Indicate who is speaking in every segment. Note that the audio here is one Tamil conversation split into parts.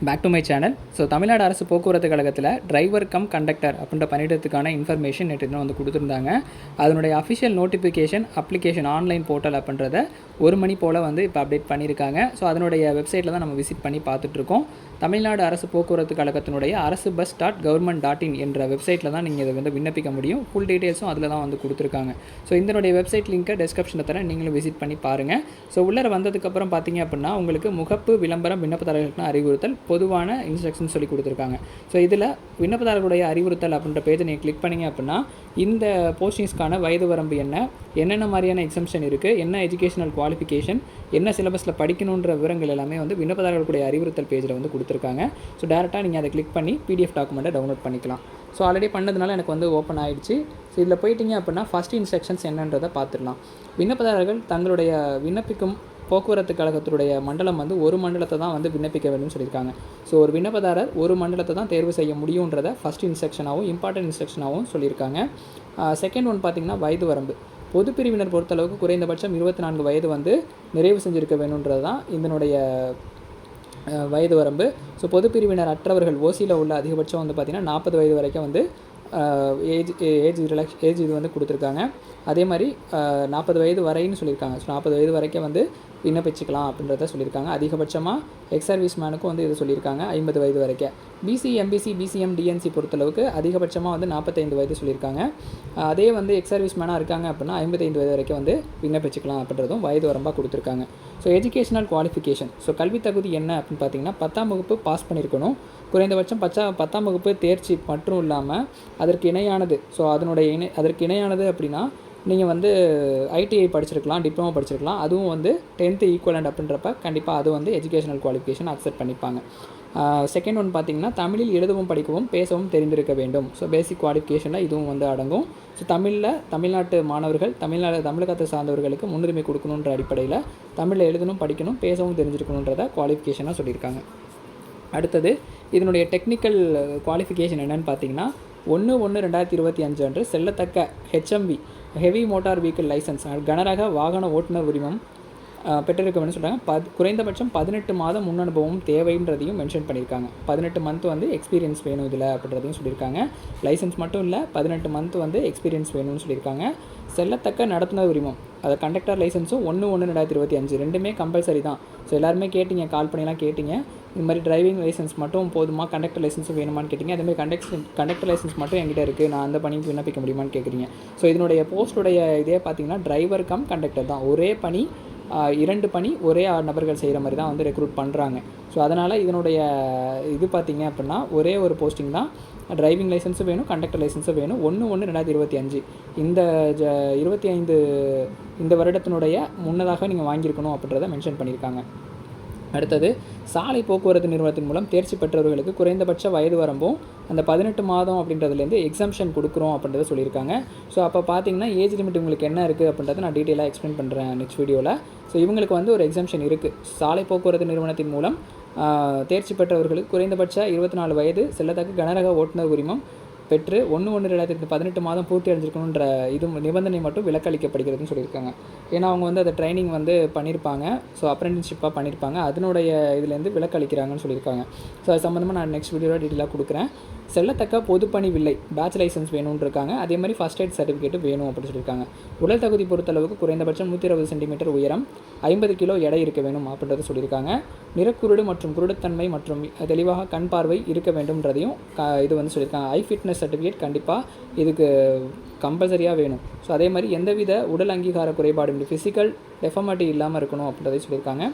Speaker 1: Back to my channel so Tamil Nadu அரசு போக்குவரத்து கழகத்தில் டிரைவர் கம் கண்டக்டர் அப்படின்ற பணியிடத்துக்கான இன்ஃபர்மேஷன் நேற்று தினம் வந்து கொடுத்துருந்தாங்க அதனுடைய official notification application online portal அப்படின்றத ஒரு மணி போல் வந்து இப்போ அப்டேட் பண்ணியிருக்காங்க ஸோ அதனுடைய வெப்சைட்டில் தான் நம்ம விசிட் பண்ணி பார்த்துட்ருக்கோம் தமிழ்நாடு அரசு போக்குவரத்து கழகத்தினுடைய அரசு bus dot government dot in என்ற வெப்சைட்டில் தான் நீங்கள் இதை வந்து விண்ணப்பிக்க முடியும் ஃபுல் டீட்டெயில்ஸும் அதில் தான் வந்து கொடுத்துருக்காங்க ஸோ இதனுடைய வெப்சைட் லிங்க்கை டிஸ்கிரிப்ஷனில் தரேன் நீங்களும் விசிட் பண்ணி பாருங்கள் ஸோ உள்ளே வந்ததுக்கப்புறம் பார்த்தீங்க அப்படின்னா உங்களுக்கு முகப்பு விளம்பரம் விண்ணப்பதாரர்களுக்கு அறிவுறுத்தல் பொதுவான இன்ஸ்ட்ரக்ஷன் சொல்லி கொடுத்துருக்காங்க. ஸோ இதில் விண்ணப்பதாரர்களுடைய அறிவுறுத்தல் அப்படின்ற பேஜை நீங்கள் கிளிக் பண்ணிங்க அப்படின்னா இந்த போஸ்டிங்ஸ்க்கான வயது வரம்பு என்ன என்னென்ன மாதிரியான எக்ஸம்ஷன் இருக்குது என்ன எஜுகேஷனல் குவாலிஃபிகேஷன் என்ன சிலபஸில் படிக்கணுன்ற விவரங்கள் எல்லாமே வந்து விண்ணப்பதாரர்களுடைய அறிவுறுத்தல் பேஜில் வந்து கொடுத்துருக்காங்க. ஸோ டேரெக்டாக நீங்கள் அதை கிளிக் பண்ணி பிடிஎஃப் டாக்குமெண்ட்டை டவுன்லோட் பண்ணிக்கலாம். ஸோ ஆல்ரெடி பண்ணதுனால எனக்கு வந்து ஓப்பன் ஆகிடுச்சு ஸோ இதில் போயிட்டீங்க அப்படின்னா ஃபஸ்ட் இன்ஸ்ட்ரக்ஷன்ஸ் என்னன்றதை பார்த்துடலாம். விண்ணப்பதாரர்கள் தங்களுடைய விண்ணப்பிக்கும் போக்குவரத்து கழகத்துடைய மண்டலம் வந்து ஒரு மண்டலத்தை தான் வந்து விண்ணப்பிக்க வேண்டும்னு சொல்லியிருக்காங்க. ஸோ ஒரு விண்ணப்பதாரர் ஒரு மண்டலத்தை தான் தேர்வு செய்ய முடியுன்றத ஃபஸ்ட் இன்ஸ்ட்ரக்ஷனாகவும் இம்பார்ட்டன்ட் இன்ஸ்ட்ரக்ஷனாகவும் சொல்லியிருக்காங்க. செகண்ட் ஒன் பார்த்திங்கன்னா வயது வரம்பு. பொது பிரிவினர் பொறுத்தளவுக்கு குறைந்தபட்சம் இருபத்தி நான்கு வயது வந்து நிறைவு செஞ்சுருக்க வேணுன்றது தான் இதனுடைய வயது வரம்பு. ஸோ பொது பிரிவினர் அற்றவர்கள் ஓசியில் உள்ள அதிகபட்சம் வந்து பார்த்திங்கன்னா நாற்பது வயது வரைக்கும் வந்து ஏஜ் ஏஜ் ரிலாக்ஸ் ஏஜ் இது வந்து கொடுத்துருக்காங்க. அதே மாதிரி நாற்பது வயது வரைன்னு சொல்லியிருக்காங்க. ஸோ நாற்பது வயது வரைக்கும் வந்து விண்ணப்பிச்சுக்கலாம் அப்படின்றத சொல்லியிருக்காங்க. அதிகபட்சமாக எக்ஸ் சர்வீஸ் மேனுக்கும் வந்து இது சொல்லியிருக்காங்க ஐம்பது வயது வரைக்கும் பிசி எம்பிசி பிசிஎம் டிஎன்சி பொறுத்தளவுக்கு அதிகபட்சமாக வந்து நாற்பத்தைந்து வயது சொல்லியிருக்காங்க. அதே வந்து எக்ஸ் சர்வீஸ் மேனாக இருக்காங்க அப்படின்னா ஐம்பத்தைந்து வயது வரைக்கும் வந்து விண்ணப்பிச்சுக்கலாம் அப்படின்றதும் வயது வரம்பாக கொடுத்துருக்காங்க. ஸோ எஜுகேஷனல் குவாலிஃபிகேஷன் ஸோ கல்வி தகுதி என்ன அப்படின்னு பார்த்தீங்கன்னா பத்தாம் வகுப்பு பாஸ் பண்ணியிருக்கணும். குறைந்தபட்சம் பச்சா பத்தாம் வகுப்பு தேர்ச்சி மட்டும் இல்லாமல் அதற்கு இணையானது. ஸோ அதனுடைய இணை அதற்கு இணையானது அப்படின்னா நீங்கள் வந்து ஐடிஐ படிச்சிருக்கலாம் டிப்ளமோ படிச்சிருக்கலாம். அதுவும் வந்து டென்த்து ஈக்குவலண்ட் அப்படின்றப்ப கண்டிப்பாக அது வந்து எஜுகேஷனல் குவாலிஃபிகேஷன் அக்செப்ட் பண்ணிப்பாங்க. செகண்ட் ஒன் பார்த்திங்கன்னா தமிழில் எழுதவும் படிக்கவும் பேசவும் தெரிந்திருக்க வேண்டும். ஸோ பேசிக் குவாலிஃபிகேஷனில் இதுவும் வந்து அடங்கும். ஸோ தமிழில் தமிழ்நாட்டு மாணவர்கள் தமிழ்நாடு தமிழகத்தை சார்ந்தவர்களுக்கு முன்னுரிமை கொடுக்கணுன்ற அடிப்படையில் தமிழில் எழுதணும் படிக்கணும் பேசவும் தெரிஞ்சிருக்கணுன்றத குவாலிஃபிகேஷனாக சொல்லியிருக்காங்க. அடுத்தது இதனுடைய டெக்னிக்கல் குவாலிஃபிகேஷன் என்னன்னு பார்த்தீங்கன்னா ஒன்று ஒன்று ரெண்டாயிரத்தி இருபத்தி அஞ்சு அன்று செல்லத்தக்க HMV heavy motor vehicle licence கனரக வாகன ஓட்டுநர் உரிமம் பெற்றிருக்க பெற்றிருக்கணும்னு சொல்கிறாங்க பத் குறைந்தபட்சம் பதினெட்டு மாதம் முன் அனுபவம் தேவைன்றதையும் மென்ஷன் பண்ணியிருக்காங்க. பதினெட்டு மந்த் வந்து எக்ஸ்பீரியன்ஸ் வேணும் இதில் அப்படின்றதையும் சொல்லியிருக்காங்க. லைசன்ஸ் மட்டும் இல்லை பதினெட்டு மந்த் வந்து எக்ஸ்பீரியன்ஸ் வேணும்னு சொல்லியிருக்காங்க. செல்லத்தக்க நடத்துனர் உரிமம். அது கண்டக்டர் லைசன்ஸும் ஒன்று ஒன்று ரெண்டாயிரத்தி இருபத்தி அஞ்சு ரெண்டுமே கம்பல்சரி தான். ஸோ எல்லாருமே கேட்டிங்க கால் பண்ணிலாம் கேட்டிங்க. இந்த மாதிரி டிரைவிங் லைசன்ஸ் மட்டும் போதுமா? கண்டக்டர் லைசன்ஸும் வேணுமான்னு கேட்டிங்க. அதேமாதிரி மாதிரி கண்டக்டர் லைசன்ஸ் மட்டும் என்கிட்ட இருக்குது நான் அந்த பணிக்கு விண்ணப்பிக்க முடியுமான்னு கேட்குறீங்க ஸோ இதனுடைய போஸ்ட்டுடைய இதே பார்த்தீங்கன்னா டிரைவர் கம் கண்டக்டர் தான். ஒரே பணி இரண்டு பணி ஒரே நபர்கள் செய்கிற மாதிரி தான் வந்து ரெக்ரூட் பண்ணுறாங்க ஸோ அதனால் இதனுடைய இது பார்த்தீங்க அப்படின்னா ஒரே ஒரு போஸ்டிங் தான். டிரைவிங் லைசன்ஸும் வேணும் கண்டக்டர் லைசன்ஸும் வேணும். ஒன்று ஒன்று ரெண்டாயிரத்தி இருபத்தி அஞ்சு. இந்த ஜ இருபத்தி ஐந்து இந்த வருடத்தினுடைய முன்னதாக நீங்கள் வாங்கியிருக்கணும் அப்படின்றத மென்ஷன் பண்ணியிருக்காங்க. அடுத்தது சாலை போக்குவரத்து நிறுவனத்தின் மூலம் தேர்ச்சி பெற்றவர்களுக்கு குறைந்தபட்ச வயது வரம்பும் அந்த பதினெட்டு மாதம் அப்படின்றதுலேருந்து எக்ஸாம்ஷன் கொடுக்குறோம் அப்படின்றத சொல்லியிருக்காங்க. ஸோ அப்போ பார்த்தீங்கன்னா ஏஜ் லிமிட் உங்களுக்கு என்ன இருக்குது அப்படின்றத நான் டீட்டெயிலாக எக்ஸ்பிளைன் பண்ணுறேன் நெக்ஸ்ட் வீடியோவில் ஸோ இவங்களுக்கு வந்து ஒரு எக்ஸாம்ஷன் இருக்குது சாலை போக்குவரத்து நிறுவனத்தின் மூலம் தேர்ச்சி பெற்றவர்களுக்கு குறைந்தபட்ச இருபத்தி நாலு வயது செல்லத்தக்க கனரக ஓட்டுநர் உரிமம் பெற்று ஒன்று ஒன்று ரெண்டாயிரத்தி பதினெட்டு மாதம் பூர்த்தி அடைஞ்சிருக்கணுன்ற இது நிபந்தனை மட்டும் விலக்களிக்கப்படுகிறதுன்னு சொல்லியிருக்காங்க. ஏன்னா அவங்க வந்து அதை ட்ரைனிங் வந்து பண்ணியிருப்பாங்க ஸோ அப்ரெண்டிஸ்ஷிப்பாக பண்ணியிருப்பாங்க அதனுடைய இதுலேருந்து விலக்களிக்கிறாங்கன்னு சொல்லியிருக்காங்க. ஸோ அது சம்மந்தமாக நான் நெக்ஸ்ட் வீடியோவில் டீட்டெயிலாக கொடுக்குறேன். செல்லத்தக்க பொதுப்பணி வில்லை பேட்ச் லைசன்ஸ் வேணும்னு இருக்காங்க அதே மாதிரி ஃபஸ்ட் எய்ட் சர்டிஃபிகேட் வேணும் அப்படின்னு சொல்லியிருக்காங்க. உடல் தகுதி பொறுத்தளவுக்கு குறைந்தபட்சம் நூற்றி இருபது சென்டிமீட்டர் உயரம் ஐம்பது கிலோ எடை இருக்க வேணும் அப்படின்றத சொல்லியிருக்காங்க. நிறக்குருடு மற்றும் குருடுத்தன்மை மற்றும் தெளிவாக கண் பார்வை இருக்க வேண்டும்ன்றதையும் இது வந்து சொல்லியிருக்காங்க. ஐ ஃபிட்னஸ் சர்டிஃபிகேட் கண்டிப்பாக இதுக்கு கம்பல்சரியாக வேணும். ஸோ அதே மாதிரி எந்தவித உடல் அங்கீகார குறைபாடும் ஃபிசிக்கல் டெஃபமட்டி இல்லாமல் இருக்கணும் அப்படின்றதையும் சொல்லியிருக்காங்க.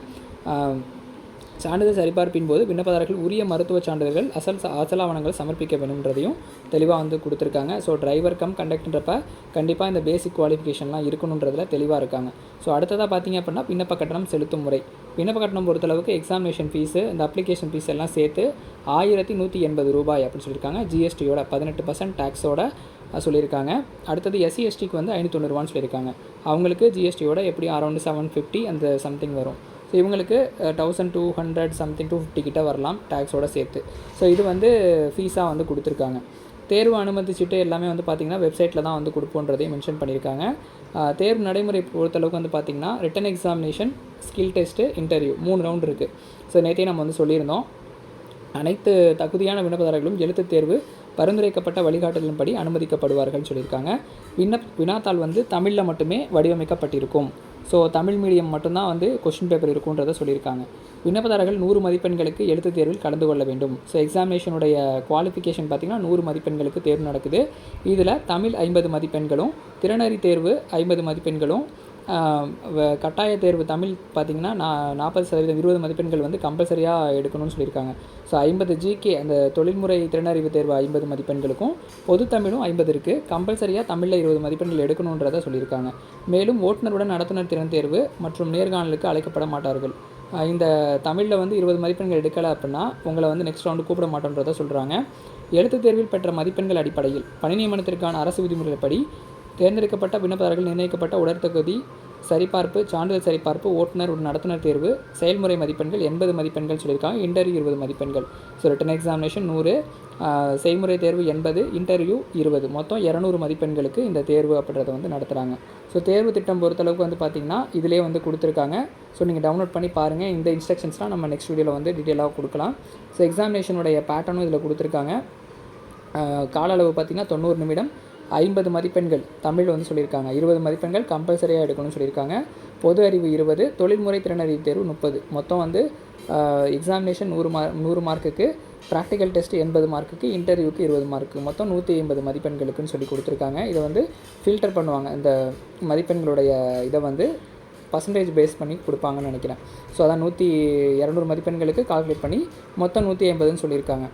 Speaker 1: சான்றிதழ் சரிபார்ப்பின் போது விண்ணப்பதாரர்கள் உரிய மருத்துவ சான்றிதழ்கள் அசல் ச- அசலாவணங்கள் சமர்ப்பிக்க வேணுன்றதையும் தெளிவாக வந்து கொடுத்துருக்காங்க. ஸோ டிரைவர் கம் கண்டக்டன்றப்ப கண்டிப்பாக இந்த பேசிக் குவாலிஃபிகேஷன்லாம் இருக்கணுன்றதில் தெளிவாக இருக்காங்க. ஸோ அடுத்ததாக பார்த்தீங்க அப்படின்னா விண்ணப்ப கட்டணம் செலுத்தும் முறை. விண்ணப்ப கட்டணம் பொறுத்தளவுக்கு எக்ஸாமினேஷன் ஃபீஸு இந்த அப்ளிகேஷன் ஃபீஸ் எல்லாம் சேர்த்து ஆயிரத்தி நூற்றி எண்பது ரூபாய் அப்படின்னு சொல்லியிருக்காங்க ஜிஎஸ்டியோட பதினெட்டு பர்சன்ட் டேக்ஸோட சொல்லியிருக்காங்க அடுத்தது எஸ்சி எஸ்டிக்கு வந்து ஐநூற்றொண்ணூறுவான்னு சொல்லியிருக்காங்க அவங்களுக்கு ஜிஎஸ்டியோட எப்படியும் அரௌண்ட் செவன் ஃபிஃப்டி அந்த சம்திங் வரும். ஸோ இவங்களுக்கு thousand two hundred something two fifty கிட்ட வரலாம் டேக்ஸோட சேர்த்து. ஸோ இது வந்து ஃபீஸாக வந்து கொடுத்துருக்காங்க. தேர்வு அனுமதிச்சுட்டு எல்லாமே வந்து பார்த்திங்கன்னா வெப்சைட்டில் தான் வந்து கொடுப்போன்றதையும் மென்ஷன் பண்ணியிருக்காங்க uh, தேர்வு நடைமுறை பொறுத்தளவுக்கு வந்து பார்த்திங்கன்னா written examination skill test interview மூணு ரவுண்ட் இருக்குது ஸோ நேற்றே நம்ம வந்து சொல்லியிருந்தோம். அனைத்து தகுதியான விண்ணப்பதாரர்களும் எழுத்துத் தேர்வு பரிந்துரைக்கப்பட்ட வழிகாட்டுதலின்படி அனுமதிக்கப்படுவார்கள் சொல்லியிருக்காங்க. விண்ணப் வினாத்தாள் வந்து தமிழில் மட்டுமே வடிவமைக்கப்பட்டிருக்கும். ஸோ தமிழ் மீடியம் மட்டும்தான் வந்து கொஷின் பேப்பர் இருக்குன்றதை சொல்லியிருக்காங்க. விண்ணப்பதாரர்கள் நூறு மதிப்பெண்களுக்கு எழுத்துத் தேர்வில் கலந்து கொள்ள வேண்டும். ஸோ எக்ஸாமினேஷனுடைய குவாலிஃபிகேஷன் பார்த்திங்கன்னா நூறு மதிப்பெண்களுக்கு தேர்வு நடக்குது. இதில் தமிழ் ஐம்பது மதிப்பெண்களும் திறனறி தேர்வு ஐம்பது மதிப்பெண்களும் கட்டாய தேர்வு தமிழ் பார்த்திங்கன்னா நான் நாற்பது சதவீதம் இருபது மதிப்பெண்கள் வந்து கம்பல்சரியாக எடுக்கணும்னு சொல்லியிருக்காங்க. ஸோ ஐம்பது ஜிகே அந்த தொழில்முறை திறனறிவு தேர்வு ஐம்பது மதிப்பெண்களுக்கும் பொது தமிழும் ஐம்பது இருக்குது கம்பல்சரியாக தமிழில் இருபது மதிப்பெண்கள் எடுக்கணுன்றதை சொல்லியிருக்காங்க. மேலும் ஓட்டுநருடன் நடத்துனர் திறன் தேர்வு மற்றும் நேர்காணலுக்கு அழைக்கப்பட மாட்டார்கள். இந்த தமிழில் வந்து இருபது மதிப்பெண்கள் எடுக்கலை அப்படின்னா உங்களை வந்து நெக்ஸ்ட் ரவுண்டு கூப்பிட மாட்டோன்றதை சொல்கிறாங்க எழுத்துத் தேர்வில் பெற்ற மதிப்பெண்கள் அடிப்படையில் பணி நியமனத்திற்கான அரசு விதிமுறைப்படி தேர்ந்தெடுக்கப்பட்ட விண்ணப்பதாரர்கள் நிர்ணயிக்கப்பட்ட உடற்தகுதி சரிபார்ப்பு சான்றிதழ் சரிபார்ப்பு ஓட்டுநர் ஒரு நடத்துனர் தேர்வு செயல்முறை மதிப்பெண்கள் எண்பது மதிப்பெண்கள் சொல்லியிருக்காங்க இன்டர்வியூ இருபது மதிப்பெண்கள். ஸோ ரிட்டன் எக்ஸாமினேஷன் நூறு செய்முறை தேர்வு எண்பது இன்டர்வியூ இருபது. மொத்தம் இரநூறு மதிப்பெண்களுக்கு இந்த தேர்வு அப்படின்றத வந்து நடத்துகிறாங்க ஸோ தேர்வு திட்டம் பொறுத்தளவுக்கு வந்து பார்த்திங்கன்னா இதிலே வந்து கொடுத்துருக்காங்க. ஸோ நீங்கள் டவுன்லோட் பண்ணி பாருங்கள் இந்த இன்ஸ்ட்ரக்ஷன்ஸ்லாம் நம்ம நெக்ஸ்ட் வீடியோவில் வந்து டீட்டெயிலாக கொடுக்கலாம். ஸோ எக்ஸாமினேஷனுடைய பேட்டர்னும் இதில் கொடுத்துருக்காங்க. கால அளவு பார்த்திங்கன்னா தொண்ணூறு நிமிடம். ஐம்பது மதிப்பெண்கள் தமிழ் வந்து சொல்லியிருக்காங்க. இருபது மதிப்பெண்கள் கம்பல்சரியாக எடுக்கணும்னு சொல்லியிருக்காங்க. பொது அறிவு இருபது தொழில்முறை திறனறிவு தேர்வு முப்பது. மொத்தம் வந்து எக்ஸாமினேஷன் நூறு மார்க் நூறு மார்க்குக்கு ப்ராக்டிக்கல் டெஸ்ட் எண்பது மார்க்குக்கு இன்டர்வியூக்கு இருபது மார்க்கு மொத்தம் நூற்றி ஐம்பது மதிப்பெண்களுக்குன்னு சொல்லி கொடுத்துருக்காங்க. இதை வந்து ஃபில்டர் பண்ணுவாங்க. இந்த மதிப்பெண்களுடைய இதை வந்து பர்சன்டேஜ் பேஸ் பண்ணி கொடுப்பாங்கன்னு நினைக்கிறேன். ஸோ அதான் நூற்றி இரநூறு மதிப்பெண்களுக்கு கால்குலேட் பண்ணி மொத்தம் நூற்றி ஐம்பதுன்னு சொல்லியிருக்காங்க.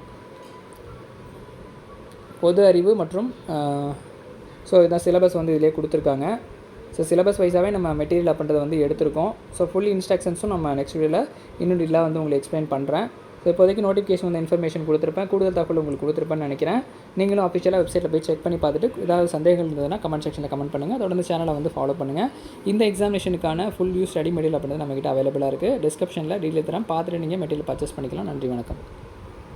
Speaker 1: பொது அறிவு மற்றும் ஸோ இதான் சிலபஸ் வந்து இதிலே கொடுத்துருக்காங்க. ஸோ சிலபஸ் வைஸாகவே நம்ம மெட்டீரியல் அப்படின்றத வந்து எடுத்திருக்கோம். ஸோ ஃபுல் இன்ஸ்ட்ரக்ஷன்ஸும் நம்ம நெக்ஸ்ட் வீடியோவில் இன்னும் டீலாக வந்து உங்களுக்கு எக்ஸ்பிளைன் பண்ணுறேன் ஸோ இப்போதைக்கு நோட்டிஃபிகேஷன் வந்து இன்ஃபர்மேஷன் கொடுத்துருப்பேன். கூடுதல் தகவல் உங்களுக்கு கொடுத்துருப்பேன்னு நினைக்கிறேன். நீங்களும் அஃபிஷியலாக வெப்சைட்டில் போய் செக் பண்ணி பார்த்துட்டு ஏதாவது சந்தேகங்கள் இருந்ததுன்னா கமெண்ட் செக்ஷனில் கமெண்ட் பண்ணுங்கள் தொடர்ந்து சேனலை வந்து ஃபாலோ பண்ணுங்கள் இந்த எக்ஸாமினேஷனுக்கான ஃபுல் யூ ஸ்டடி மெட்டீரியல் அப்படின்றது நம்மகிட்ட அவைலபிளாக இருக்குது டிஸ்கிரிப்ஷனில் டீட்டெயில் தரேன். பார்த்துட்டு நீங்கள் மெட்டீரியல் பர்ச்சேஸ் பண்ணிக்கலாம். நன்றி வணக்கம்.